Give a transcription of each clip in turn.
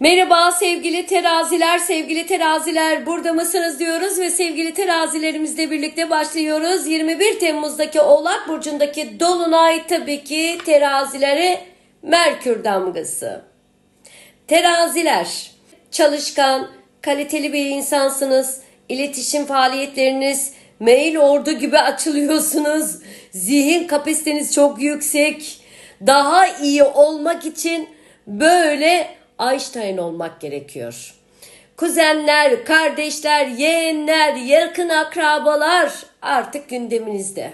Merhaba sevgili teraziler, sevgili teraziler burada mısınız diyoruz ve sevgili terazilerimizle birlikte başlıyoruz. 21 Temmuz'daki Oğlak Burcu'ndaki Dolunay tabii ki terazilere Merkür damgası. Teraziler, çalışkan, kaliteli bir insansınız. İletişim faaliyetleriniz mail ordu gibi açılıyorsunuz. Zihin kapasiteniz çok yüksek. Daha iyi olmak için böyle Einstein olmak gerekiyor. Kuzenler, kardeşler, yeğenler, yakın akrabalar artık gündeminizde.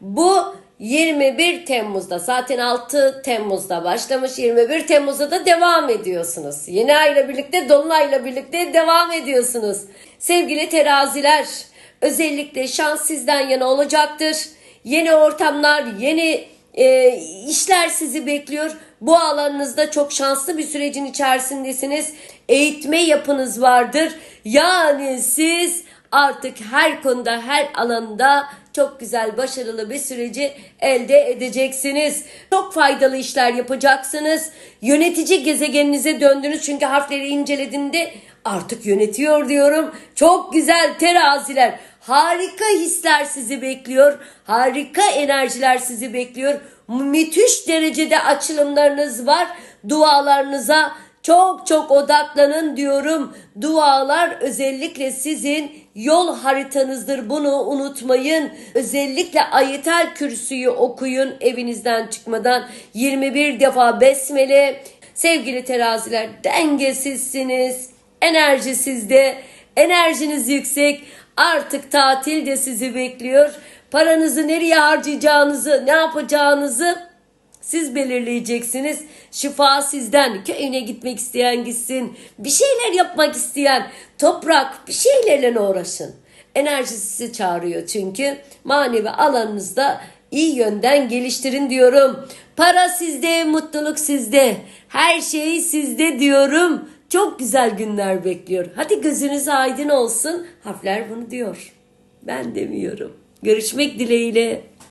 Bu 21 Temmuz'da zaten 6 Temmuz'da başlamış 21 Temmuz'da da devam ediyorsunuz. Yeni ayla birlikte Dolunay'la birlikte devam ediyorsunuz. Sevgili teraziler özellikle şans sizden yana olacaktır. Yeni ortamlar, yeni e, işler sizi bekliyor. Bu alanınızda çok şanslı bir sürecin içerisindesiniz. Eğitme yapınız vardır. Yani siz artık her konuda, her alanda çok güzel, başarılı bir süreci elde edeceksiniz. Çok faydalı işler yapacaksınız. Yönetici gezegeninize döndünüz çünkü harfleri incelediğinde artık yönetiyor diyorum. Çok güzel teraziler. Harika hisler sizi bekliyor. Harika enerjiler sizi bekliyor. Müthiş derecede açılımlarınız var. Dualarınıza çok çok odaklanın diyorum. Dualar özellikle sizin yol haritanızdır. Bunu unutmayın. Özellikle ayetel kürsüyü okuyun evinizden çıkmadan 21 defa besmele. Sevgili teraziler dengesizsiniz. Enerji sizde. Enerjiniz yüksek. Artık tatil de sizi bekliyor. Paranızı nereye harcayacağınızı, ne yapacağınızı siz belirleyeceksiniz. Şifa sizden. Köyüne gitmek isteyen gitsin. Bir şeyler yapmak isteyen toprak bir şeylerle uğraşın. Enerji sizi çağırıyor çünkü. Manevi alanınızda iyi yönden geliştirin diyorum. Para sizde, mutluluk sizde. Her şey sizde diyorum. Çok güzel günler bekliyor. Hadi gözünüz aydın olsun. Harfler bunu diyor. Ben demiyorum. Görüşmek dileğiyle.